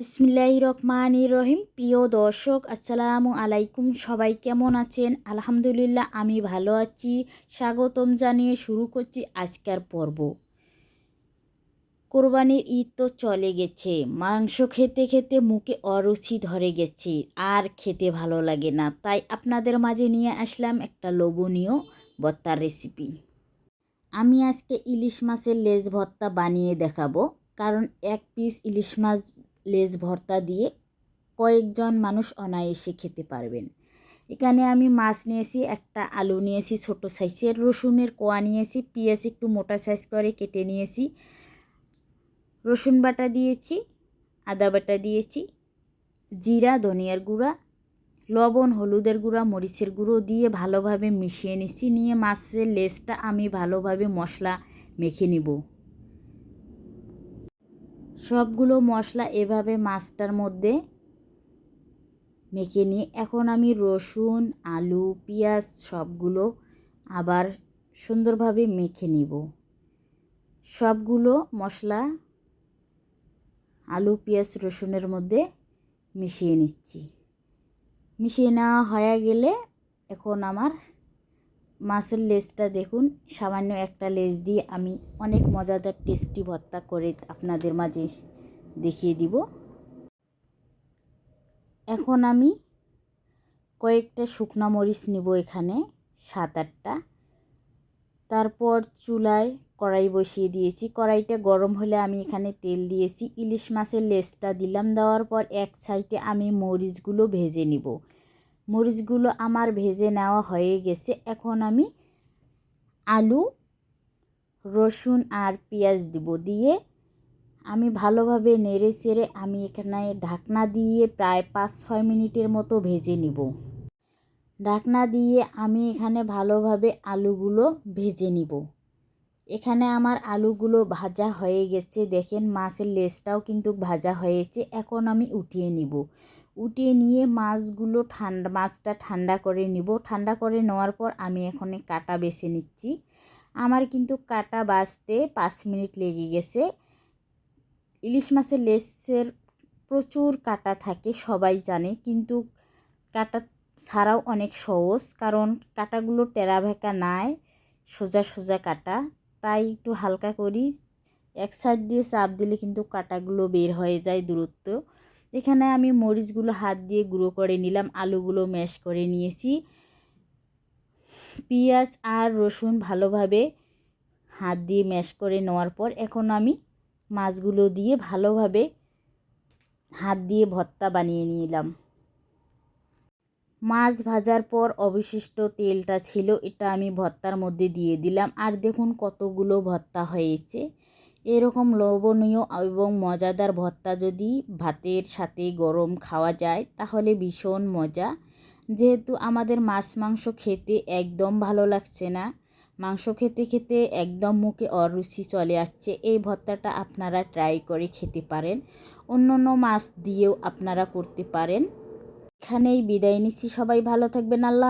বিসমিল্লাহ রহমান রহিম প্রিয় দর্শক, আসসালামু আলাইকুম। সবাই কেমন আছেন? আলহামদুলিল্লাহ, আমি ভালো আছি। স্বাগতম জানিয়ে শুরু করছি আজকের পর্ব। কোরবানির ঈদ তো চলে গেছে। মাংস খেতে খেতে মুখে অরুচি ধরে গেছে। আর খেতে ভালো লাগে না। তাই আপনাদের মাঝে নিয়ে আসলাম একটা লোভনীয় ভর্তার রেসিপি। আমি আজকে ইলিশ মাছের লেজ ভর্তা বানিয়ে দেখাবো। কারণ এক পিস ইলিশ মাছ লেজ ভর্তা দিয়ে কয়েকজন মানুষ অনায়াসে খেতে পারবেন। এখানে আমি মাছ নিয়েছি, একটা আলু নিয়েছি, ছোট সাইজের রসুনের কোয়া নিয়েছি, পেঁয়াজ একটু মোটা সাইজ করে কেটে নিয়েছি, রসুন বাটা দিয়েছি, আদা বাটা দিয়েছি, জিরা, ধনিয়ার গুঁড়া, লবণ, হলুদের গুঁড়া, মরিচের গুঁড়ো দিয়ে ভালোভাবে মিশিয়ে নিছি, নিয়ে মাছের লেজটা আমি ভালোভাবে মশলা মেখে নিব। সবগুলো মশলা এভাবে মাছটার মধ্যে মেখে নিয়ে, এখন আমি রসুন, আলু, পেঁয়াজ সবগুলো আবার সুন্দরভাবে মেখে নিব। সবগুলো মশলা আলু, পেঁয়াজ, রসুনের মধ্যে মিশিয়ে নিচ্ছি। মিশিয়ে নেওয়া হয়ে গেলে এখন আমার মাছের লেজটা দেখুন, সামান্য একটা লেজ দিয়ে আমি অনেক মজাদার টেস্টি ভর্তা করে আপনাদের মাঝে দেখিয়ে দিব। এখন আমি কয়েকটা শুকনো মরিচ নিব এখানে, সাত আটটা। তারপর চুলায় কড়াই বসিয়ে দিয়েছি। কড়াইটা গরম হলে আমি এখানে তেল দিয়েছি। ইলিশ মাছের লেজটা দিলাম, দেওয়ার পর এক সাইডে আমি মরিচগুলো ভেজে নিব। মরিচগুলো আমার ভেজে নেওয়া হয়ে গেছে। এখন আমি আলু, রসুন আর পেঁয়াজ দিব দিয়ে। আমি ভালোভাবে নেড়ে চেড়ে আমি এখানে ঢাকনা দিয়ে প্রায় পাঁচ ছয় মিনিটের মতো ভেজে নিব। ঢাকনা দিয়ে আমি এখানে ভালোভাবে আলুগুলো ভেজে নিব। এখানে আমার আলুগুলো ভাজা হয়ে গেছে। দেখেন মাছের লেজটাও কিন্তু ভাজা হয়েছে। এখন আমি উঠিয়ে নিব। উঠিয়ে নিয়ে মাছগুলো ঠান্ডা, মাছটা ঠান্ডা করে নিব। ঠান্ডা করে নেওয়ার পর আমি এখানে কাটা বেছে নিচ্ছি। আমার কিন্তু কাটা বাছতে পাঁচ মিনিট লেগে গেছে। ইলিশ মাছের লেসের প্রচুর কাটা থাকে, সবাই জানে। কিন্তু কাটা ছাড়াও অনেক সহজ, কারণ কাটাগুলো টেরা ভেকা নাই, সোজা সোজা কাটা। তাই একটু হালকা করি। এক সাইড দিয়ে চাপ দিলে কিন্তু কাটাগুলো বের হয়ে যায় দূরত্ব। এখানে আমি মরিচগুলো হাত দিয়ে গুঁড়ো করে নিলাম, আলুগুলো ম্যাশ করে নিয়েছি। পেঁয়াজ আর রসুন ভালোভাবে হাত দিয়ে ম্যাশ করে নেওয়ার পর এখন আমি মাছগুলো দিয়ে ভালোভাবে হাত দিয়ে ভর্তা বানিয়ে নিলাম। মাছ ভাজার পর অবশিষ্ট তেলটা ছিল, এটা আমি ভর্তার মধ্যে দিয়ে দিলাম। আর দেখুন কতগুলো ভর্তা হয়েছে। এরকম লবণীয় এবং মজাদার ভর্তা যদি ভাতের সাথে গরম খাওয়া যায়, তাহলে ভীষণ মজা। যেহেতু আমাদের মাছ মাংস খেতে একদম ভালো লাগছে না, মাংস খেতে খেতে একদম মুখে অরুচি চলে আসছে, এই ভর্তাটা আপনারা ট্রাই করে খেতে পারেন। অন্য অন্য মাছ দিয়েও আপনারা করতে পারেন। এখানেই বিদায় নিচ্ছি, সবাই ভালো থাকবেন, আল্লাহ